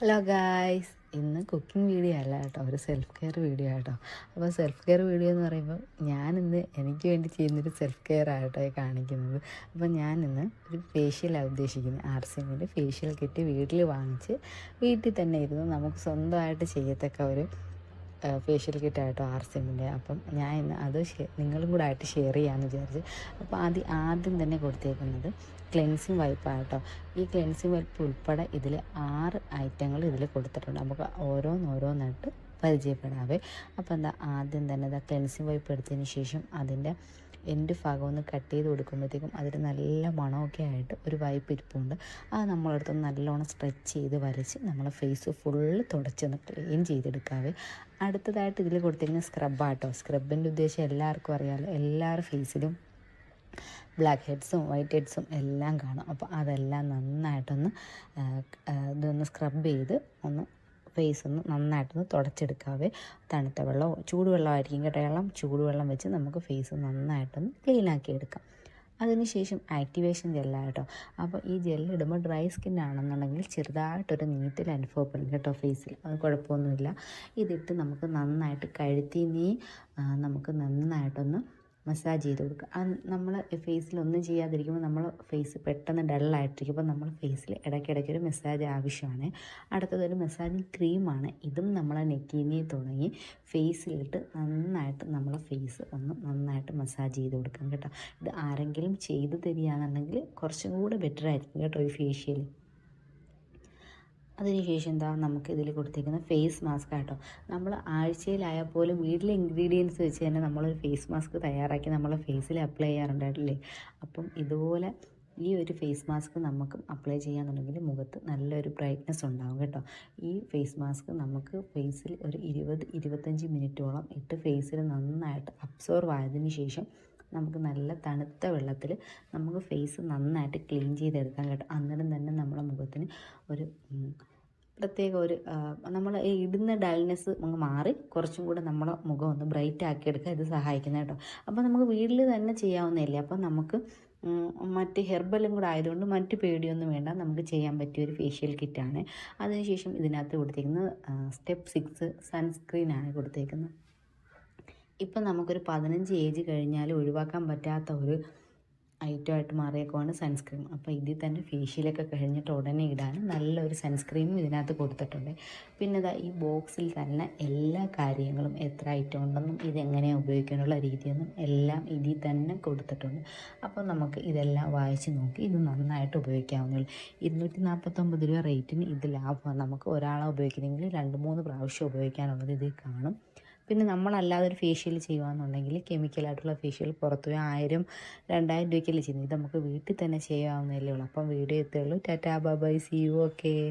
Hello guys ഇന്ന് cooking video അല്ല കേട്ടോ. ഒരു സെൽഫ് കെയർ വീഡിയോ ആട്ടോ. അപ്പോൾ സെൽഫ് കെയർ വീഡിയോ എന്ന് പറയുമ്പോൾ ഞാനിന്ന് എനിക്ക് വേണ്ടി ചെയ്യുന്നൊരു സെൽഫ് കെയർ ആയിട്ടോ കാണിക്കുന്നത്. അപ്പോൾ ഞാനിന്ന് ഒരു ഫേഷ്യലാണ് ഉദ്ദേശിക്കുന്നത്. ആർ സി എമ്മിന്റെ ഫേഷ്യൽ കിറ്റ് വീട്ടിൽ വാങ്ങിച്ച് വീട്ടിൽ തന്നെ ഇരുന്ന് നമുക്ക് സ്വന്തമായിട്ട് ചെയ്യത്തക്ക ഒരു ഫേഷ്യൽ കിറ്റായിട്ടോ ആർ സിമ്മിന്റെ അപ്പം ഞാൻ ഇന്ന് അത് നിങ്ങളും കൂടെ ആയിട്ട് ഷെയർ ചെയ്യാമെന്ന് വിചാരിച്ച്. അപ്പോൾ ആദ്യം ആദ്യം തന്നെ കൊടുത്തേക്കുന്നത് ക്ലെൻസിങ് വൈപ്പാട്ടോ ഈ ക്ലെൻസിങ് വൈപ്പ് ഉൾപ്പെടെ ഇതിൽ ആറ് ഐറ്റങ്ങൾ ഇതിൽ കൊടുത്തിട്ടുണ്ട്. നമുക്ക് ഓരോന്നോരോന്നായിട്ട് പരിചയപ്പെടാവേ അപ്പോൾ എന്താ ആദ്യം തന്നെ ഇതാ ക്ലെൻസിങ് വൈപ്പ് എടുത്തതിന് ശേഷം അതിന്റെ എന്റെ ഭാഗം ഒന്ന് കട്ട് ചെയ്ത് കൊടുക്കുമ്പോഴത്തേക്കും അതിൽ നല്ല മണമൊക്കെ ആയിട്ട് ഒരു വൈപ്പ് ഇരിപ്പുണ്ട്. അത് നമ്മളെടുത്ത് നല്ലോണം സ്ട്രെച്ച് ചെയ്ത് വരച്ച് നമ്മളെ ഫേസ് ഫുള്ള് തുടച്ചൊന്ന് ക്ലീൻ ചെയ്തെടുക്കാവേ. അടുത്തതായിട്ട് ഇതിൽ കൊടുത്തിരിക്കുന്ന സ്ക്രബാട്ടോ സ്ക്രബിന്റെ ഉദ്ദേശം എല്ലാവർക്കും അറിയാമല്ലോ എല്ലാവരുടെ ഫേസിലും ബ്ലാക്ക് ഹെഡ്സും വൈറ്റ് ഹെഡ്സും എല്ലാം കാണും. അപ്പോൾ അതെല്ലാം നന്നായിട്ടൊന്ന് ഇതൊന്ന് സ്ക്രബ് ചെയ്ത് ഒന്ന് ഫേസ് ഒന്ന് നന്നായിട്ടൊന്ന് തുടച്ചെടുക്കാവേ. തണുത്ത വെള്ളമോ ചൂടുവെള്ളമായിരിക്കും കേട്ടോ വെള്ളം ചൂടുവെള്ളം വെച്ച് നമുക്ക് ഫേസ് നന്നായിട്ടൊന്ന് ക്ലീനാക്കി എടുക്കാം അതിനുശേഷം ആക്ടിവേഷൻ ജെല്ലായിട്ടോ അപ്പോൾ ഈ ജെല്ലിടുമ്പോൾ ഡ്രൈ സ്കിൻ ആണെന്നുണ്ടെങ്കിൽ ചെറുതായിട്ടൊരു നീറ്റൽ അനുഭവപ്പെടും കേട്ടോ ഫേസിൽ അത് കുഴപ്പമൊന്നുമില്ല. ഇതിട്ട് നമുക്ക് നന്നായിട്ട് കഴുത്തി നമുക്ക് നന്നായിട്ടൊന്ന് മസാജ് ചെയ്ത് കൊടുക്കുക. നമ്മൾ ഫേസിലൊന്നും ചെയ്യാതിരിക്കുമ്പോൾ നമ്മൾ ഫേസ് പെട്ടെന്ന് ഡള്ളായിട്ടിരിക്കും അപ്പോൾ നമ്മൾ ഫേസിൽ ഇടയ്ക്കിടയ്ക്ക് ഒരു മസാജ് ആവശ്യമാണ്. അടുത്തതൊരു മസാജിങ് ക്രീമാണ് ഇതും നമ്മളെ നെക്കിനെ തുടങ്ങി ഫേസിലിട്ട് നന്നായിട്ട് നമ്മളെ ഫേസ് ഒന്ന് നന്നായിട്ട് മസാജ് ചെയ്ത് കൊടുക്കാം കേട്ടോ. ഇത് ആരെങ്കിലും ചെയ്തു തരികയാണെന്നുണ്ടെങ്കിൽ കുറച്ചും കൂടെ ബെറ്റർ ആയിരിക്കും കേട്ടോ ഈ ഫേഷ്യൽ അതിനുശേഷം എന്താ നമുക്ക് ഇതിൽ കൊടുത്തിരിക്കുന്ന ഫേസ് മാസ്ക് ആട്ടോ. നമ്മൾ ആഴ്ചയിലായാൽ പോലും വീട്ടിലെ ഇൻഗ്രീഡിയൻസ് വെച്ച് തന്നെ നമ്മളൊരു ഫേസ് മാസ്ക് തയ്യാറാക്കി നമ്മളെ ഫേസിൽ അപ്ലൈ ചെയ്യാറുണ്ടായിട്ടില്ലേ? അപ്പം ഇതുപോലെ ഈ ഒരു ഫേസ് മാസ്ക് നമുക്ക് അപ്ലൈ ചെയ്യാന്നുണ്ടെങ്കിൽ മുഖത്ത് നല്ലൊരു ബ്രൈറ്റ്നസ് ഉണ്ടാവും കേട്ടോ. ഈ ഫേസ് മാസ്ക് നമുക്ക് ഫേസിൽ ഒരു ഇരുപത് ഇരുപത്തഞ്ച് മിനിറ്റോളം ഇട്ട് ഫേസിൽ നന്നായിട്ട് അബ്സോർവ് ആയതിനു ശേഷം നമുക്ക് നല്ല തണുത്ത വെള്ളത്തിൽ നമുക്ക് ഫേസ് നന്നായിട്ട് ക്ലീൻ ചെയ്തെടുക്കാൻ കേട്ടോ. അന്നേരം തന്നെ നമ്മുടെ മുഖത്തിന് ഒരു പ്രത്യേക ഒരു നമ്മൾ ഇടുന്ന ഡൾനെസ് അങ്ങ് മാറി കുറച്ചും കൂടെ നമ്മളെ മുഖം ഒന്ന് ബ്രൈറ്റ് ആക്കി എടുക്കാൻ ഇത് സഹായിക്കുന്ന കേട്ടോ. അപ്പോൾ നമുക്ക് വീട്ടിൽ തന്നെ ചെയ്യാവുന്നതല്ലേ? അപ്പോൾ നമുക്ക് മറ്റ് ഹെർബലും കൂടെ ആയതുകൊണ്ട് മറ്റ് പേടിയൊന്നും വേണ്ട. നമുക്ക് ചെയ്യാൻ പറ്റിയ ഒരു ഫേഷ്യൽ കിറ്റാണ് അതിനുശേഷം ഇതിനകത്ത് കൊടുത്തേക്കുന്നത് സ്റ്റെപ്പ് സിക്സ് സൺസ്ക്രീനാണ് കൊടുത്തേക്കുന്നത്. ഇപ്പം നമുക്കൊരു പതിനഞ്ച് ഏജ് കഴിഞ്ഞാൽ ഒഴിവാക്കാൻ പറ്റാത്ത ഒരു ഐറ്റമായിട്ട് മാറിയേക്കുവാണ് സൺസ്ക്രീം അപ്പോൾ ഇതിൽ തന്നെ ഫേഷ്യലൊക്കെ കഴിഞ്ഞിട്ട് ഉടനെ ഇടാൻ നല്ലൊരു സൺസ്ക്രീമും ഇതിനകത്ത് കൊടുത്തിട്ടുണ്ട്. പിന്നെ ഇതാ ഈ ബോക്സിൽ തന്നെ എല്ലാ കാര്യങ്ങളും എത്ര ഐറ്റം ഉണ്ടെന്നും ഇതെങ്ങനെയാണ് ഉപയോഗിക്കാനുള്ള രീതിയൊന്നും എല്ലാം ഇതിൽ തന്നെ കൊടുത്തിട്ടുണ്ട്. അപ്പോൾ നമുക്ക് ഇതെല്ലാം വായിച്ച് നോക്കി ഇത് നന്നായിട്ട് ഉപയോഗിക്കാവുന്നുള്ളൂ ഇരുന്നൂറ്റി നാൽപ്പത്തൊമ്പത് രൂപ റേറ്റിന് ഇത് ലാഭമാണ്. നമുക്ക് ഒരാളെ ഉപയോഗിക്കുന്നെങ്കിൽ രണ്ട് മൂന്ന് പ്രാവശ്യം ഉപയോഗിക്കാനുള്ളത് ഇത് കാണും. പിന്നെ നമ്മളല്ലാതെ ഒരു ഫേഷ്യൽ ചെയ്യുകയാണെന്നുണ്ടെങ്കിൽ കെമിക്കലായിട്ടുള്ള ഫേഷ്യൽ പുറത്തു പോയി ആയിരം രണ്ടായിരം രൂപയ്ക്കല്ലേ ചെയ്യുന്നത്. ഇത് നമുക്ക് വീട്ടിൽ തന്നെ ചെയ്യാവുന്നതല്ലേ ഉള്ളൂ. അപ്പം വീഡിയോ എത്തുള്ളൂ tata bye see you okay